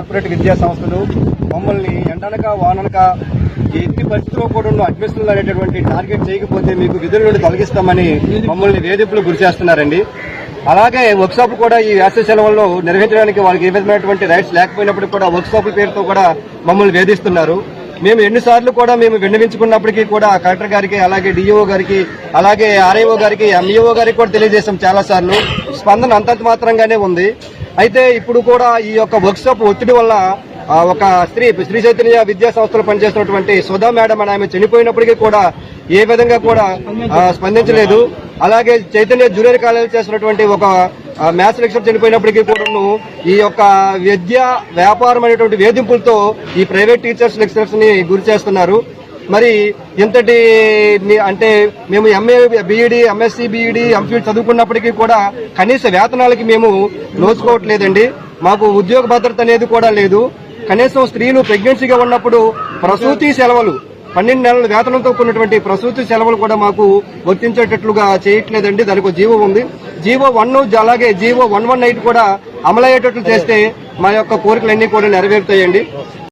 Corporate విద్యా సంస్థలు మమ్మల్ని ఎండనక వాననక ఎట్టి పరిస్థితుల్లో కూడా అడ్మిషన్లు అనేటటువంటి టార్గెట్ చేయకపోతే మీకు విధుల నుండి తొలగిస్తామని మమ్మల్ని వేధింపులు గురి చేస్తున్నారండి. అలాగే వర్క్షాప్ కూడా ఈ వేసవి సెలవుల్లో నిర్వహించడానికి వాళ్ళకి ఏ విధమైనటువంటి రైట్స్ లేకపోయినప్పటికీ కూడా వర్క్షాప్ పేరుతో కూడా మమ్మల్ని వేధిస్తున్నారు. మేము ఎన్నిసార్లు కూడా మేము విన్నవించుకున్నప్పటికీ కూడా కలెక్టర్ గారికి అలాగే డిఈఓ గారికి అలాగే ఆర్ఐఓ గారికి ఎంఈఓ గారికి కూడా తెలియజేశాం చాలా సార్లు. స్పందన అంతంత మాత్రంగానే ఉంది. అయితే ఇప్పుడు కూడా ఈ యొక్క వర్క్షాప్ ఒత్తిడి వల్ల ఒక స్త్రీ శ్రీ చైతన్య విద్యా సంస్థలో పనిచేస్తున్నటువంటి సుధా మేడం అని ఆమె చనిపోయినప్పటికీ కూడా ఏ విధంగా కూడా స్పందించలేదు. అలాగే చైతన్య జూనియర్ కాలేజ్ చేస్తున్నటువంటి ఒక మ్యాథ్స్ లెక్చర్ చనిపోయినప్పటికీ కూడాను ఈ యొక్క విద్య వ్యాపారం అనేటువంటి వేధింపులతో ఈ ప్రైవేట్ టీచర్స్ లెక్చరర్స్ని గురి చేస్తున్నారు. మరి ఇంతటి అంటే మేము MA BEd MSc BEd MPhil చదువుకున్నప్పటికీ కూడా కనీస వేతనాలకి మేము నోచుకోవట్లేదండి. మాకు ఉద్యోగ భద్రత అనేది కూడా లేదు. కనీసం స్త్రీలు ప్రెగ్నెన్సీగా ఉన్నప్పుడు ప్రసూతి సెలవులు పన్నెండు నెలల వేతనంతో కూడినటువంటి ప్రసూతి సెలవులు కూడా మాకు వర్తించేటట్లుగా చేయట్లేదండి. దానికి ఒక జీవో ఉంది. జీవో వన్ అలాగే జీవో వన్ వన్ నైట్ కూడా అమలయ్యేటట్లు చేస్తే మా యొక్క కోరికలన్నీ కూడా నెరవేరుతాయండి.